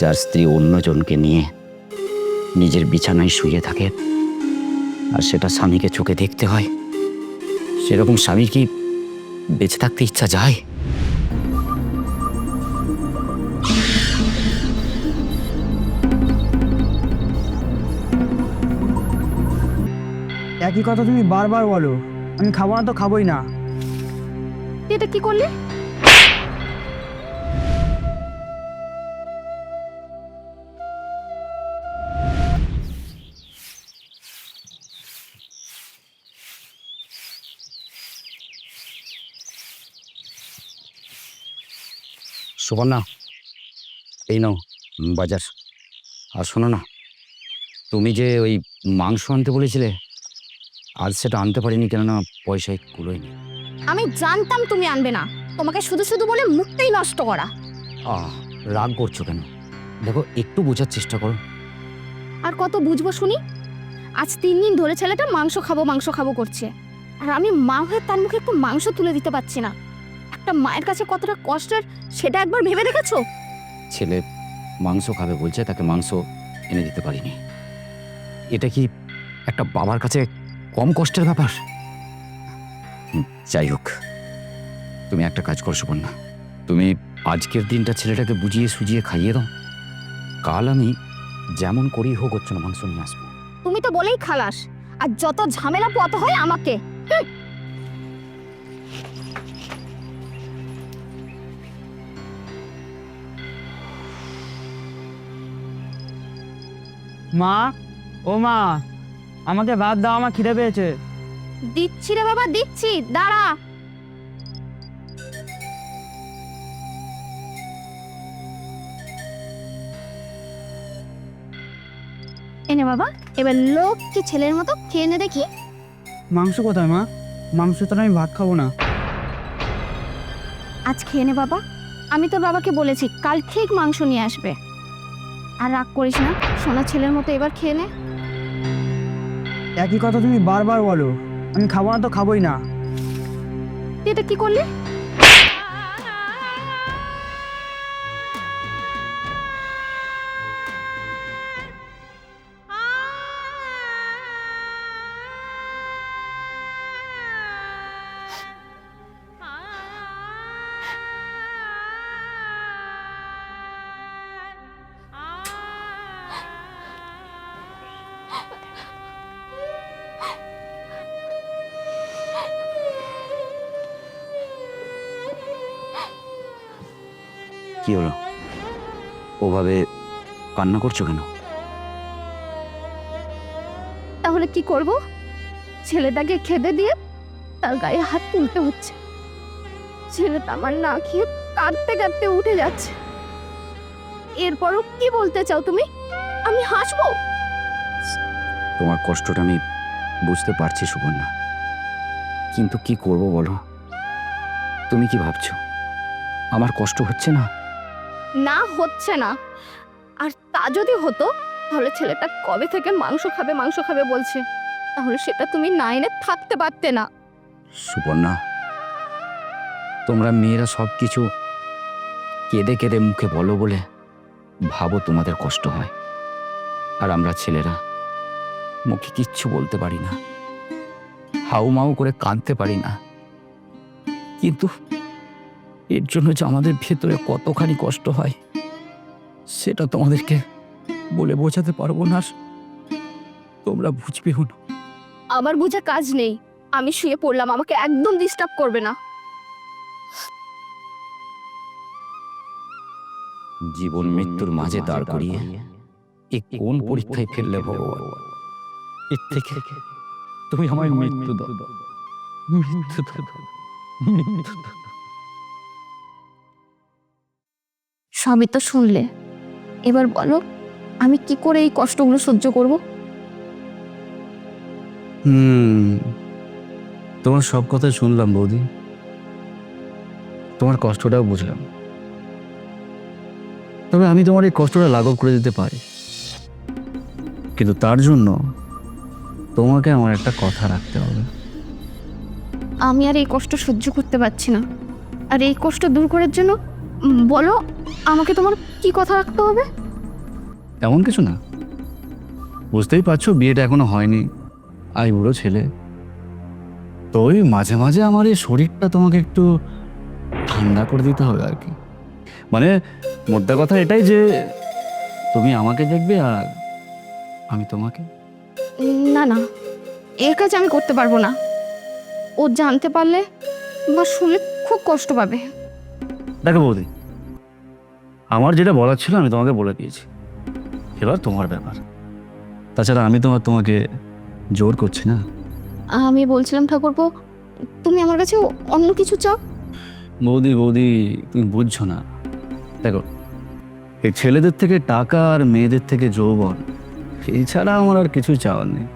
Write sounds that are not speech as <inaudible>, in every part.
যার স্ত্রী অন্যজনকে নিয়ে নিজের বিছানায় শুয়ে থাকে আর সেটা স্বামীকে চোখে দেখতে হয়। সেরকম স্বামী কি বেঁচে থাকতে ইচ্ছা যায়? একই কথা তুমি বারবার বলো। আমি খাব না তো খাবোই না। এটা কি করলি? সুবর্ণা এই নাও বাজার। আর শোনো না তুমি যে ওই মাংস আনতে বলেছিলে আজ সেটা আনতে পারিনি কেননা পয়সায় কুলোয়নি। আমি জানতাম তুমি আনবে না। তোমাকে শুধু শুধু বলে মুখটাই নষ্ট করা। আহ রাগ করছ কেন? দেখো একটু বোঝার চেষ্টা করো। আর কত বুঝব শুনি? আজ তিন দিন ধরে ছেলেটা মাংস খাব মাংস খাব করছে। আর আমি মা হয়ে তার মুখে একটু মাংস তুলে দিতে পারছি না। একটা মায়ের কাছে কতটা কষ্টের সেটা একবার ভেবে দেখেছ? ছেলে মাংস খাবে বলছে তাকে মাংস এনে দিতে পারিনি। এটা কি একটা বাবার কাছে কম কষ্টের ব্যাপার? যাই হোক। তুমি একটা কাজ করো সুবর্ণা। তুমি আজকের দিনটা ছেলেটাকে বুঝিয়ে সুজিয়ে খাইয়ে দাও। কাল আমি যেমন করেই হোক হচ্ছে না মাংস নিয়ে আসব। তুমি তো বলেই খালাস। আর যত ঝামেলা পথ হয় আমাকে। মা ও মা আমাকে ভাত দাও আমার খিদে পেয়েছে। দিচ্ছি রে বাবা দিচ্ছি দাঁড়া। এনে বাবা এবার লোককে ছেলের মতো খেয়ে নে দেখি। মাংস কোথায় মা? মাংস তো আমি ভাত খাব না। আজ খেয়ে নে বাবা। আমি তো বাবাকে বলেছি কাল ঠিক মাংস নিয়ে আসবে। আর রাগ করিস না। সোনা ছেলের মতো এবার খেয়ে নে। একই কথা তুমি বারবার বলো। আমি খাব না তো খাবোই না। তুই এটা কি করলি? কি হলো? ওভাবে কান্না করছ কেন? তাহলে কি করব? ছেলেটাকে খেতে দিয়ে তার গায়ে হাত তুলতে হচ্ছে। ছেলেটা আমার না খেয়ে কাঁদতে কাঁদতে উঠে যাচ্ছে। এরপরও কি বলতে চাও তুমি? আমি হাসবো? তোমার কষ্টটা আমি বুঝতে পারছি সুবর্ণা। কিন্তু কি করব বলো? তুমি কি ভাবছ? আমার কষ্ট হচ্ছে না? না হচ্ছে না। আর তা যদি হতো, তাহলে ছেলেটা কবে থেকে মাংস খাবে মাংস খাবে বলছে। তাহলে সেটা তুমি না এনে থাকতে পারতে না। সুবর্ণা, তোমরা মেয়েরা সব কিছু কেঁদে কেঁদে মুখে বলো বলে ভাবো তোমাদের কষ্ট হয়। আর আমরা ছেলেরা মুখে কিচ্ছু বলতে পারি না। হাউ মাউ করে কাঁদতে পারি না। কিন্তু এর জন্য যে আমাদের ভেতরে কতখানি কষ্ট হয় সেটা তোমাদেরকে বলে বোঝাতে পারব না। তোমরা বুঝবেও না আমার বুঝে কাজ নেই। আমি শুয়ে পড়লাম আমাকে একদম ডিস্টার্ব করবে না। জীবন মৃত্যুর মাঝে দাঁড় করিয়ে এ কোন পরীক্ষায় ফেললে ভগবান? এর থেকে তুমি আমায় মৃত্যু দাও। মৃত্যু দাও। মৃত্যু দাও। সবই তো শুনলে। এবার বলো আমি কি করে এই কষ্টগুলো সহ্য করব? হুম তোমার সব কথা শুনলাম বৌদি। তোমার কষ্টটাও বুঝলাম। তবে আমি তোমার এই কষ্টটা লাঘব করে দিতে পারি। কিন্তু তার জন্য তোমাকে আমার একটা কথা রাখতে হবে। আমি আর এই কষ্ট সহ্য করতে পারছি না। আর এই কষ্ট দূর করার জন্য বলো আমাকে তোমার কি কথা রাখতে হবে? এমন কিছু না। বুঝতেই পারছ বিয়েটা এখনও হয়নি। আই বুড়ো ছেলে। তো ওই মাঝে মাঝে আমার এই শরীরটা তোমাকে একটু ঠান্ডা করে দিতে হবে আর কি। মানে মোদ্দা কথা এটাই যে তুমি আমাকে দেখবে আর আমি তোমাকে। না না এর কাজ আমি করতে পারব না। ও জানতে পারলে বা শুনে খুব কষ্ট পাবে। দেখো বৌদি আমার যেটা বলার ছিল আমি তোমাকে বলে দিয়েছি। এবার তোমার ব্যাপার। তাছাড়া আমি তোমার তোমাকে জোর করছি না। আমি বলছিলাম ঠাকুরপো তুমি আমার কাছে অন্য কিছু চাও? বৌদি বৌদি তুমি বুঝছ না। দেখো এই ছেলেদের থেকে টাকা আর মেয়েদের থেকে যৌবন এছাড়া আমার আর কিছু চাওয়ার নেই।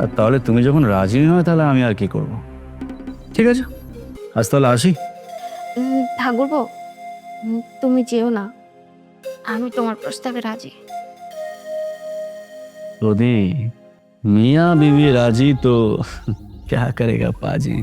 আর তাহলে তুমি যখন রাজি নয় তাহলে আমি আর কি করব? ঠিক আছে? আজ তাহলে আসি। ঠাকুরপো তুমি যেও না। আমি তোমার প্রস্তাবে রাজি বৌদি মিয়াँ बीवी राजी तो क्या करेगा पाजी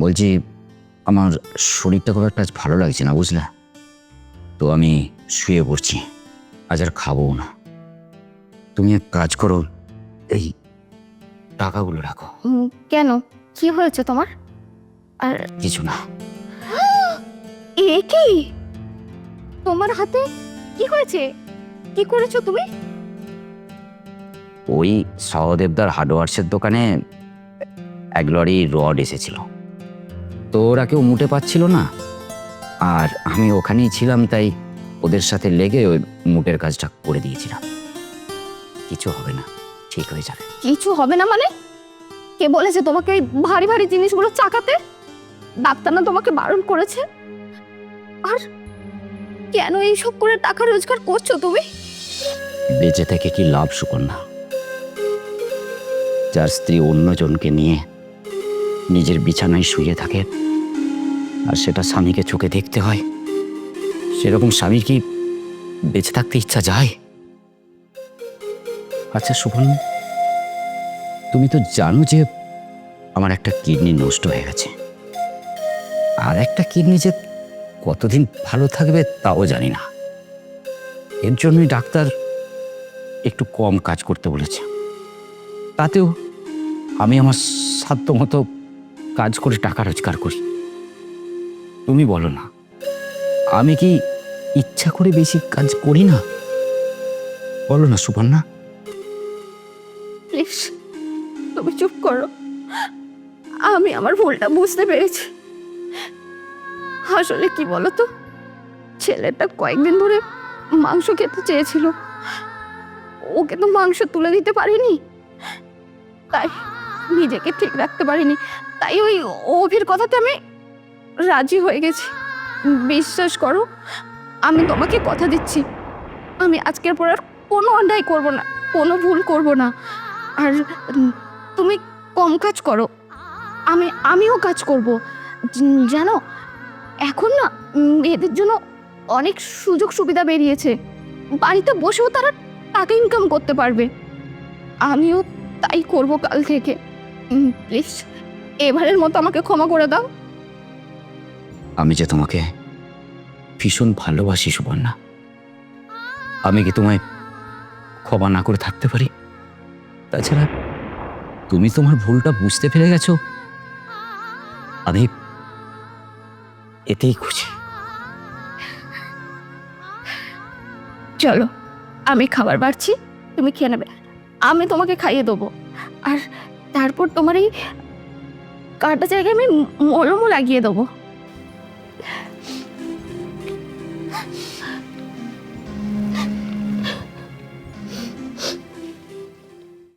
বলছি আমার শরীরটা খুব একটা আজ ভালো লাগছে না বুঝলে? তো আমি শুয়ে পড়ছি আজ আর খাব না। তুমি এক কাজ করো এই টাকাগুলো রাখো। কেন? কি হয়েছে তোমার? আর কিছু না। <gasps> এ কি? তোমার হাতে কি হয়েছে? কি করেছ তুমি? ওই সহদেবদার হার্ডওয়ার্সের দোকানে এক লরি রড এসেছিল। তো ওরা কেউ মুটে পাচ্ছিল না। আর আমি ওখানেই ছিলাম তাই ওদের সাথে লেগে ওই মুটের কাজটা করে দিয়েছিলাম। কিছু হবে না ঠিক হয়ে যাবে। কিছু হবে না মানে? কে বলেছে তোমাকে এই ভারী ভারী জিনিসগুলো চাকাতে? ডাক্তার না তোমাকে বারণ করেছে? আর কেন এইসব করে টাকা রোজগার করছ তুমি? বেঁচে থেকে কি লাভ সুকন্যা? যার স্ত্রী অন্যজনকে নিয়ে নিজের বিছানায় শুয়ে থাকে। আর সেটা স্বামীকে চোখে দেখতে হয়। সেরকম স্বামীর কি বেঁচে থাকতে ইচ্ছা যায়? আচ্ছা সুকন্যা তুমি তো জানো যে আমার একটা কিডনি নষ্ট হয়ে গেছে। আর একটা কিডনি যে কতদিন ভালো থাকবে তাও জানি না। এর জন্যই ডাক্তার একটু কম কাজ করতে বলেছে। তাতেও আমি আমার সাধ্য মতো কাজ করে টাকা রোজগার করি। তুমি বলো না, আমি কি ইচ্ছা করে বেশি কাজ করি না? বলো না সুপর্ণা তুমি চুপ করো। আমি আমার ভুলটা বুঝতে পেরেছি। আসলে কি বলো তো ছেলেটা কয়েকদিন ধরে মাংস খেতে চেয়েছিল। ওকে তো মাংস তুলে দিতে পারিনি। তাই নিজেকে ঠিক রাখতে পারিনি। তাই ওই অভির কথাতে আমি রাজি হয়ে গেছি। বিশ্বাস করো, আমি তোমাকে কথা দিচ্ছি। আমি আজকের পর আর কোনো অন্যায় করব না, কোনো ভুল করব না। আর তুমি কম কাজ করো, আমি, আমিও কাজ করব। জানো, এখন না মেয়েদের জন্য অনেক সুযোগ সুবিধা বেরিয়েছে। বাড়িতে বসেও তারা টাকা ইনকাম করতে পারবে। আমিও তাই করব কাল থেকে। প্লিজ এবারের মতো আমাকে ক্ষমা করে দাও। আমি যে তোমাকে ভীষণ ভালোবাসি সুবর্ণা। আমি কি তোমায় ক্ষমা না করে থাকতে পারি? তাছাড়া তুমি তোমার ভুলটা বুঝতে পেরে গেছো? আমি এতেই খুশি। চলো আমি খাবার বাড়ছি তুমি খেয়ে নেবে। আমি তোমাকে খাইয়ে দেবো। আর তারপর তোমার এই কাটা জায়গায় আমি মলমও লাগিয়ে দেবো।